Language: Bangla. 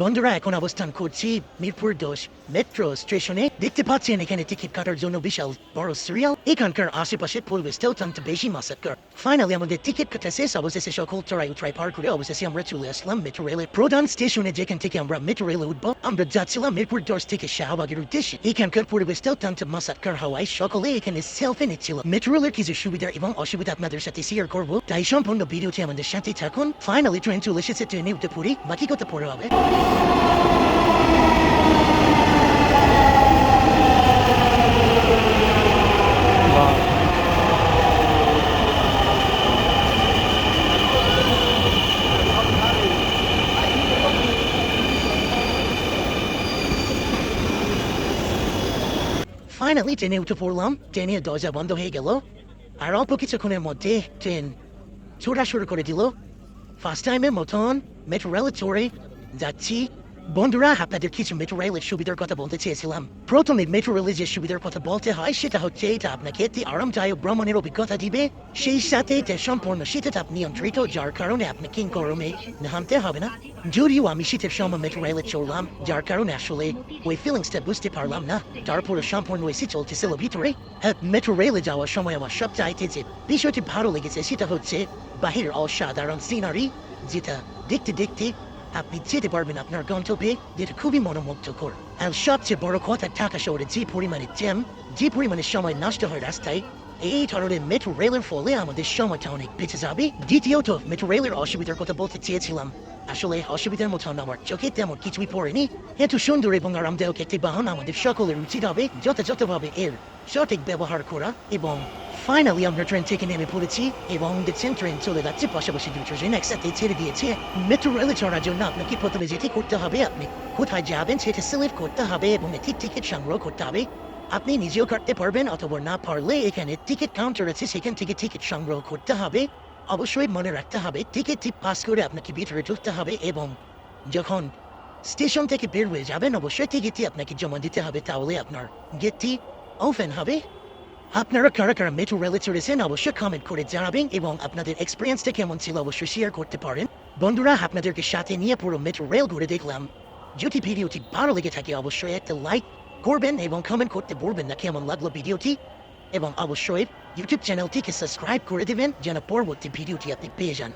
বন্ধুরা, এখন অবস্থান করছি মিরপুর দোষ মেট্রো স্টেশনে দেখতে পাচ্ছেন, এখানে টিকিট কাটার জন্য বিশাল বড় সিরিয়াল এখানকার আশেপাশে পরিবেশটা অত্যন্ত বেশি মাসাক্কর ফাইনালি আমাদের টিকিট কাটা শেষ। অবশেষে সকল চড়াই উতরাই পার করে অবশেষে আমরা চলে আসলাম মেট্রো রেলের প্রধান স্টেশনে যেখান থেকে আমরা মেট্রো রেলে উঠবো। আমরা যাচ্ছিলাম মিরপুর দশ থেকে শাহবাগের উদ্দেশ্যে। এখানকার পরিবেশটা অত্যন্ত মাসাক্কর হওয়ায় সকলে এখানে সেলফি নিচ্ছিল। মেট্রো রেলের কিছু সুবিধা এবং অসুবিধা আপনাদের সাথে শেয়ার করব। তাই সম্পূর্ণ ভিডিওটি আমাদের সাথে থাকুন। ফাইনালি ট্রেন চলে এসেছে ট্রেনে উঠে পড়ি। বাকি কথা পরে হবে। ফাইনালি ট্রেনে উঠে পড়লাম ট্রেনের দরজা বন্ধ হয়ে গেল আর অল্প কিছুক্ষণের মধ্যে ট্রেন ছোড়া শুরু করে দিল ফার্স্ট টাইমের মতন মেট্রো রেলে চড়ে যাচ্ছি বন্ধুরা আপনাদের কিছু মেট্রো রেলের সুবিধার কথা বলতে চেয়েছিলাম প্রথমে মেট্রো রেলের যে সুবিধার কথা বলতে হয় সেটা হচ্ছে এটা আপনাকে একটি আরামদায়ক ভ্রমণের অভিজ্ঞতা দিবে সেই সাথে এটা সম্পূর্ণ শীততাপ নিয়ন্ত্রিত যার কারণে আপনাকে গরমে নামতে হবে না যদিও আমি শীতের সময় মেট্রো রেলে চললাম যার কারণে আসলে ওই ফিলিংসটা বুঝতে পারলাম না তারপরে সম্পূর্ণ এসে চলতেছিল ভিতরে মেট্রো রেলে যাওয়ার সময় আমার সবচাইতে যে বিষয়টি ভালো লেগেছে সেটা হচ্ছে বাহিরের অসাধারণ সিনারি যেটা দেখতে দেখতে আপনি যেতে পারবেন আপনার গন্তব্যে যেটা খুবই মনোমুগ্ধকর। আর সবচেয়ে বড় কথা, ঢাকা শহরে যে পরিমাণে জ্যাম, যে পরিমাণে সময় নষ্ট হয় রাস্তায় এই ধরনের মেট্রো রেলের ফলে আমাদের সময়টা অনেক বেঁচে যাবে দ্বিতীয়ত মেট্রো রেলের অসুবিধার কথা বলতে চেয়েছিলাম আসলে অসুবিধার মতন আমার চোখে তেমন কিছুই পড়েনি এত সুন্দর এবং আরামদায়ক একটি বাহন আমাদের সকলের উচিত হবে যথাযথভাবে এর সঠিক ব্যবহার করা এবং ফাইনালি আমরা ট্রেন থেকে নেমে পড়েছি এবং দেখছেন ট্রেন চলে যাচ্ছে পাশাপাশি দুটো ট্রেন একসাথে ছেড়ে দিয়েছে মেট্রো রেলে চড়ার জন্য আপনাকে প্রথমে যেটি করতে হবে আপনি কোথায় যাবেন সেটা সিলেক্ট করতে হবে এবং একটি টিকিট সংগ্রহ করতে হবে আপনি নিজেও কাটতে পারবেন অথবা না পারলে এখানে টিকিট কাউন্টার আছে, সেখান থেকে টিকিট সংগ্রহ করতে হবে। অবশ্যই মনে রাখতে হবে টিকিটটি পাস করে আপনাকে ভিতরে ঢুকতে হবে এবং যখন স্টেশন থেকে বের হয়ে যাবেন, অবশ্যই টিকিটটি আপনাকে জমা দিতে হবে, তাহলে আপনার গেটটি ওপেন হবে। আপনারা কারা কারা মেট্রো রেলে চড়েছেন, অবশ্যই কমেন্ট করে জানাবেন এবং আপনাদের এক্সপিরিয়েন্সটা কেমন ছিল অবশ্যই শেয়ার করতে পারেন। বন্ধুরা, আপনাদেরকে সাথে নিয়ে পুরো মেট্রো রেল ঘুরে দেখলাম। যদি ভিডিওটি ভালো লেগে থাকে, অবশ্যই একটা লাইক করবেন এবং কমেন্ট করতে বলবেন না, কেমন লাগল ভিডিওটি? এবং অবশ্যই ইউটিউব চ্যানেলটিকে সাবস্ক্রাইব করে দেবেন, যেন পরবর্তী ভিডিওটি আপনি পেয়ে যান।